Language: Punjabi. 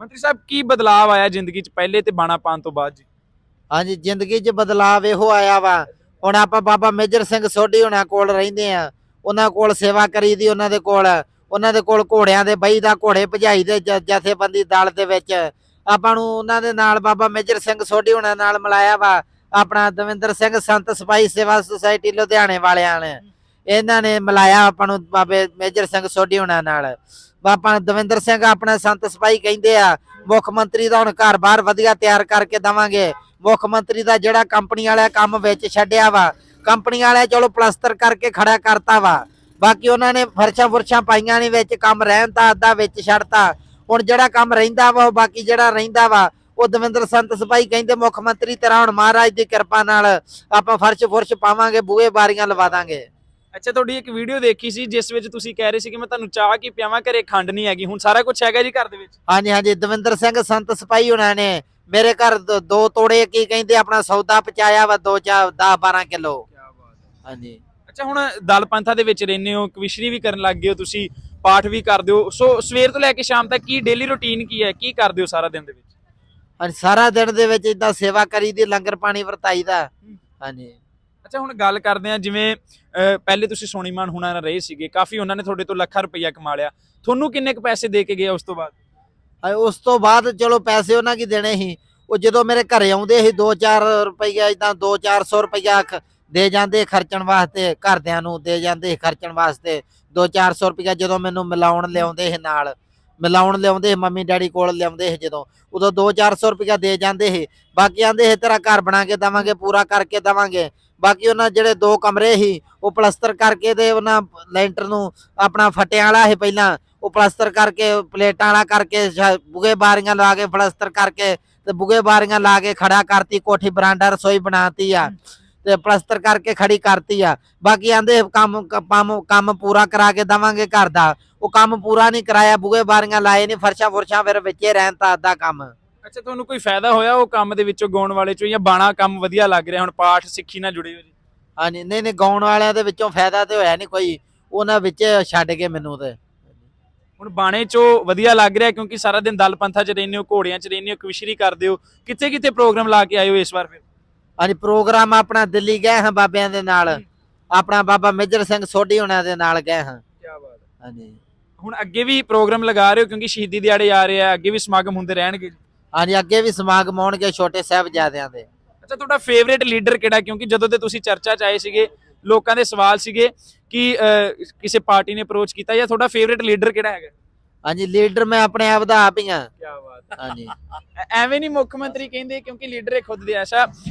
ਮੰਤਰੀ ਸਾਹਿਬ, ਕੀ ਬਦਲਾਅ ਆਇਆ ਜ਼ਿੰਦਗੀ 'ਚ ਪਹਿਲੇ ਤੇ ਬਾਣਾ ਪਾਣ ਤੋਂ ਬਾਅਦ ਜੀ? ਹਾਂਜੀ, ਜ਼ਿੰਦਗੀ 'ਚ ਬਦਲਾਵ ਇਹੋ ਆਇਆ ਵਾ। ਹੁਣ ਆਪਾਂ ਬਾਬਾ ਮੇਜਰ ਸਿੰਘ ਸੋਢੀ ਹੁਣਾਂ ਕੋਲ ਰਹਿੰਦੇ ਆ। ਉਹਨਾਂ ਕੋਲ ਸੇਵਾ ਕਰੀਦੀ ਉਹਨਾਂ ਦੇ ਕੋਲ। ਉਹਨਾਂ ਦੇ ਕੋਲ ਘੋੜਿਆਂ ਦੇ ਬਈ ਦਾ ਘੋੜੇ ਭਜਾਈ ਦੇ ਜਥੇਬੰਦੀ ਦਲ ਦੇ ਵਿੱਚ। ਆਪਾਂ ਨੂੰ ਉਹਨਾਂ ਦੇ ਨਾਲ ਬਾਬਾ ਮੇਜਰ ਸਿੰਘ ਸੋਢੀ ਹੁਣਾਂ ਨਾਲ ਮਿਲਾਇਆ ਵਾ। ਆਪਣਾ ਦਵਿੰਦਰ ਸਿੰਘ ਸੰਤ ਸਿਪਾਹੀ ਸੇਵਾ ਸੁਸਾਇਟੀ ਲੁਧਿਆਣੇ ਵਾਲਿਆਂ ਨੇ। ਇਹਨਾਂ ਨੇ ਮਿਲਾਇਆ ਆਪਾਂ ਨੂੰ ਬਾਬੇ ਮੇਜਰ ਸਿੰਘ ਸੋਢੀ ਹੁਣਾਂ ਨਾਲ। ਆਪਾਂ ਦਵਿੰਦਰ ਸਿੰਘ ਆਪਣਾ ਸੰਤ ਸਿਪਾਹੀ ਕਹਿੰਦੇ ਆ, ਮੁੱਖ ਮੰਤਰੀ ਦਾ ਹੁਣ ਘਰ-ਬਾਰ ਵਧੀਆ ਤਿਆਰ ਕਰਕੇ ਦਵਾਂਗੇ। ਮੁੱਖ ਮੰਤਰੀ ਦਾ ਜਿਹੜਾ ਕੰਪਨੀ ਵਾਲਾ ਕੰਮ ਵਿੱਚ ਛੱਡਿਆ ਵਾ, ਕੰਪਨੀ ਵਾਲੇ ਚਲੋ ਪਲਸਤਰ ਕਰਕੇ ਖੜਾ ਕਰਤਾ ਵਾ। ਬਾਕੀ ਉਹਨਾਂ ਨੇ ਫਰਸ਼ਾਂ ਫੁਰਸ਼ਾਂ ਪਾਈਆਂ ਨਹੀਂ ਵਿੱਚ, ਕੰਮ ਰਹਿਣ ਤਾਂ ਅੱਧਾ ਵਿੱਚ ਛੱਡਤਾ। ਹੁਣ ਜਿਹੜਾ ਕੰਮ ਰਹਿੰਦਾ ਵਾ, ਉਹ ਬਾਕੀ ਜਿਹੜਾ ਰਹਿੰਦਾ ਵਾ, ਉਹ ਦਵਿੰਦਰ ਸੰਤ ਸਿਪਾਹੀ ਕਹਿੰਦੇ ਮੁੱਖ ਮੰਤਰੀ ਤੇਰਾ ਹੁਣ ਮਹਾਰਾਜ ਦੀ ਕਿਰਪਾ ਨਾਲ ਆਪਾਂ ਫਰਸ਼ ਫੁਰਸ਼ ਪਾਵਾਂਗੇ, ਬੂਹੇ ਬਾਰੀਆਂ ਲਵਾ ਦਾਂਗੇ। ਅੱਛਾ ਤੁਹਾਡੀ ਇੱਕ ਵੀਡੀਓ ਦੇਖੀ ਸੀ ਜਿਸ ਵਿੱਚ ਤੁਸੀਂ ਕਹਿ ਰਹੇ ਸੀ ਕਿ ਮੈਂ ਤੁਹਾਨੂੰ ਚਾਹ ਕੀ ਪਿਆਵਾਂ ਘਰੇ ਖੰਡ ਨਹੀਂ ਹੈਗੀ। ਹੁਣ ਸਾਰਾ ਕੁਝ ਹੈਗਾ ਜੀ ਘਰ ਦੇ ਵਿੱਚ? ਹਾਂਜੀ ਹਾਂਜੀ ਦਵਿੰਦਰ ਸਿੰਘ ਸੰਤ ਸਿਪਾਹੀ ਉਹਨਾਂ ਨੇ। ਮੇਰੇ ਘਰ ਦ- ਦੋ ਤੋੜੇ ਕੀ ਕਹਿੰਦੇ ਆਪਣਾ ਸੌਦਾ ਪਚਾਇਆ ਵਾ ਦੋ ਚਾ 10 12 ਕਿਲੋ। ਹਾਂਜੀ। ਅੱਛਾ ਹੁਣ ਦਲ ਪੰਥਾ ਦੇ ਵਿੱਚ ਰਹਿੰਦੇ ਹੋ ਕਵਿਸ਼ਰੀ ਵੀ ਕਰਨ ਲੱਗ ਗਏ ਹੋ ਤੁਸੀਂ ਪਾਠ ਵੀ ਕਰਦੇ ਹੋ। ਸੋ ਸਵੇਰ ਤੋਂ ਲੈ ਕੇ ਸ਼ਾਮ ਤੱਕ ਕੀ ਡੇਲੀ ਰੁਟੀਨ ਕੀ ਹੈ? ਕੀ ਕਰਦੇ ਹੋ ਸਾਰਾ ਦਿਨ ਦੇ ਵਿੱਚ? ਹਾਂਜੀ ਸਾਰਾ ਦਿਨ ਦੇ ਵਿੱਚ ਇਦਾਂ ਸੇਵਾ ਕਰੀਦੀ ਲੰਗਰ ਪਾਣੀ ਵਰਤਾਈਦਾ। ਹਾਂਜੀ। ਅੱਛਾ ਹੁਣ ਗੱਲ ਕਰਦੇ ਆ ਜਿਵੇਂ ਪਹਿਲੇ ਤੁਸੀਂ ਸੋਨੀਮਾਨ ਹੁਣਾਂ ਨਾਲ ਰਹੇ ਸੀਗੇ ਕਾਫੀ ਉਹਨਾਂ ਨੇ ਤੁਹਾਡੇ ਤੋਂ ਲੱਖਾਂ ਰੁਪਈਆ ਕਮਾ ਲਿਆ। ਤੁਹਾਨੂੰ ਕਿੰਨੇ ਕੁ ਪੈਸੇ ਦੇ ਕੇ ਗਏ ਉਸ ਤੋਂ ਬਾਅਦ? ਹਾਂ, ਉਸ ਤੋਂ ਬਾਅਦ ਚਲੋ ਪੈਸੇ ਉਹਨਾਂ ਕੀ ਦੇਣੇ ਸੀ। ਉਹ ਜਦੋਂ ਮੇਰੇ ਘਰੇ ਆਉਂਦੇ ਸੀ 2-4 ਰੁਪਈਆ ਇਦਾਂ 2-400 ਰੁਪਈਆ ਖ- ਦੇ ਜਾਂਦੇ ਖਰਚਣ ਵਾਸਤੇ ਘਰਦਿਆਂ ਨੂੰ ਦੇ ਜਾਂਦੇ ਸੀ ਖਰਚਣ ਵਾਸਤੇ। 2-400 ਰੁਪਈਆ ਜਦੋਂ ਮੈਨੂੰ ਮਿਲਾਉਣ ਲਿਆਉਂਦੇ ਸੀ ਨਾਲ। ਮਿਲਾਉਣ ਲਿਆਉਂਦੇ ਸੀ, ਮੰਮੀ ਡੈਡੀ ਕੋਲ ਲਿਆਉਂਦੇ ਸੀ ਜਦੋਂ। ਉਦੋਂ 2-400 ਰੁਪਇਆ ਦੇ ਜਾਂਦੇ ਸੀ। ਬਾਕੀ ਆਂਦੇ ਸੀ, ਤੇਰਾ ਘਰ ਬਣਾ ਕੇ ਦਵਾਂਗੇ, ਪੂਰਾ ਕਰਕੇ ਦਵਾਂਗੇ। ਬਾਕੀ ਉਹਨਾਂ ਜਿਹੜੇ ਦੋ ਕਮਰੇ ਸੀ, ਉਹ ਪਲਸਤਰ ਕਰਕੇ ਤੇ ਉਹਨਾਂ ਲੈਂਟਰ ਨੂੰ ਆਪਣਾ ਫਟਿਆਂ ਵਾਲਾ ਸੀ ਪਹਿਲਾਂ। ਉਹ ਪਲਸਤਰ ਕਰਕੇ, ਪਲੇਟਾਂ ਵਾਲਾ ਕਰਕੇ ਸ਼ਾ- ਬੁਗੇ ਬਾਰੀਆਂ ਲਾ ਕੇ ਪਲਸਤਰ ਕਰਕੇ ਤੇ ਬੁਗੇ ਬਾਰੀਆਂ ਲਾ ਕੇ ਖੜਾ ਕਰਤੀ, ਕੋਠੀ, ਬਰਾਂਡਾ, ਰਸੋਈ ਬਣਾਤੀ ਆ। ਤੇ ਪਲਸਤਰ ਕਰਕੇ ਖੜੀ ਕਰਤੀ ਆ। ਬਾਕੀ ਆਂਦੇ ਕੰਮ ਕੰਮ ਕੰਮ ਪੂਰਾ ਕਰਾ ਕੇ ਦਵਾਂਗੇ ਘਰ ਦਾ। ਉਹ ਕੰਮ ਪੂਰਾ ਨਹੀਂ ਕਰਾਇਆ ਬੁਗੇ ਬਾਰੀਆਂ ਲਾਏ ਨਹੀਂ ਫਰਸ਼ਾਂ ਫੁਰਸ਼ਾਂ ਫਿਰ ਵਿੱਚੇ ਰਹਿਣ ਤਾਂ ਅੱਧਾ ਕੰਮ। ਅੱਛਾ ਤੁਹਾਨੂੰ ਕੋਈ ਫਾਇਦਾ ਹੋਇਆ ਉਹ ਕੰਮ ਦੇ ਵਿੱਚੋਂ ਗਾਉਣ ਵਾਲੇ ਚੋਂ ਜਾਂ ਬਾਣਾ ਕੰਮ ਵਧੀਆ ਲੱਗ ਰਿਹਾ ਹੁਣ ਪਾਠ ਸਿੱਖੀ ਨਾਲ ਜੁੜੇ ਹੋ ਜੀ? ਹਾਂਜੀ ਨਹੀਂ ਨਹੀਂ ਗਾਉਣ ਵਾਲਿਆਂ ਦੇ ਵਿੱਚੋਂ ਫਾਇਦਾ ਤੇ ਹੋਇਆ ਨਹੀਂ ਕੋਈ। ਉਹਨਾਂ ਵਿੱਚ ਛੱਡ ਕੇ ਮੈਨੂੰ ਤੇ। ਹੁਣ ਬਾਣੇ ਚੋਂ ਵਧੀਆ ਲੱਗ ਰਿਹਾ ਕਿਉਂਕਿ ਸਾਰਾ ਦਿਨ ਦਲ ਪੰਥਾ 'ਚ ਰਹਿੰਦੇ ਹੋ ਘੋੜਿਆਂ 'ਚ ਰਹਿੰਦੇ ਹੋ ਕਵਿਸ਼ਰੀ ਕਰਦੇ ਹੋ। ਕਿੱਥੇ ਕਿੱਥੇ ਪ੍ਰੋਗਰਾਮ ਲਾ ਕੇ ਆਏ ਹੋ ਇਸ ਵਾਰ ਫਿਰ? ਹਾਂਜੀ ਪ੍ਰੋਗਰਾਮ ਆਪਣਾ ਦਿੱਲੀ ਗਏ ਹਾਂ ਬਾਬਿਆਂ ਦੇ ਨਾਲ। ਆਪਣਾ ਬਾਬਾ ਮੇਜਰ ਸਿੰਘ ਸੋਢੀ ਹੋਣਾ ਦੇ ਨਾਲ ਗਏ ਹਾਂ। ਕੀ ਬਾਤ ਹਾਂਜੀ। ਹੁਣ ਅੱਗੇ ਵੀ ਪ੍ਰੋਗਰਾਮ ਲਗਾ ਰਹੇ ਹੋ ਕਿਉਂਕਿ ਸ਼ਹੀਦੀ ਦਿਹਾੜੇ ਆ ਰਹੇ ਆ ਅੱਗੇ ਵੀ ਸਮਾਗਮ ਹੁੰਦੇ ਰਹਿਣਗੇ ਹਾਂਜੀ ਅੱਗੇ ਵੀ ਸਮਾਗਮ ਆਉਣਗੇ ਛੋਟੇ ਸਾਹਿਬਜ਼ਾਦਿਆਂ ਦੇ। ਅੱਛਾ ਤੁਹਾਡਾ ਫੇਵਰੇਟ ਲੀਡਰ ਕਿਹੜਾ? ਕਿਉਂਕਿ ਜਦੋਂ ਤੇ ਤੁਸੀਂ ਚਰਚਾ 'ਚ ਆਏ ਸੀਗੇ ਲੋਕਾਂ ਦੇ ਸਵਾਲ ਸੀਗੇ ਕਿ ਕਿਸੇ ਪਾਰਟੀ ਨੇ ਅਪਰੋਚ ਕੀਤਾ ਜਾਂ ਤੁਹਾਡਾ ਫੇਵਰੇਟ ਲੀਡਰ ਕਿਹੜਾ ਹੈਗਾ? ਹਾਂਜੀ ਲੀਡਰ ਮੈਂ ਆਪਣੇ ਆਪ ਦਾ ਆਪ ਹੀ ਹਾਂ। ਕੀ ਬਾਤ ਹਾਂਜੀ। ਐਵੇਂ ਨਹੀਂ ਮੁੱਖ ਮੰਤਰੀ ਕਹਿੰਦੇ ਕਿਉਂਕਿ ਲੀਡਰ ਇਹ ਖੁਦ ਦੇ ਐਸਾ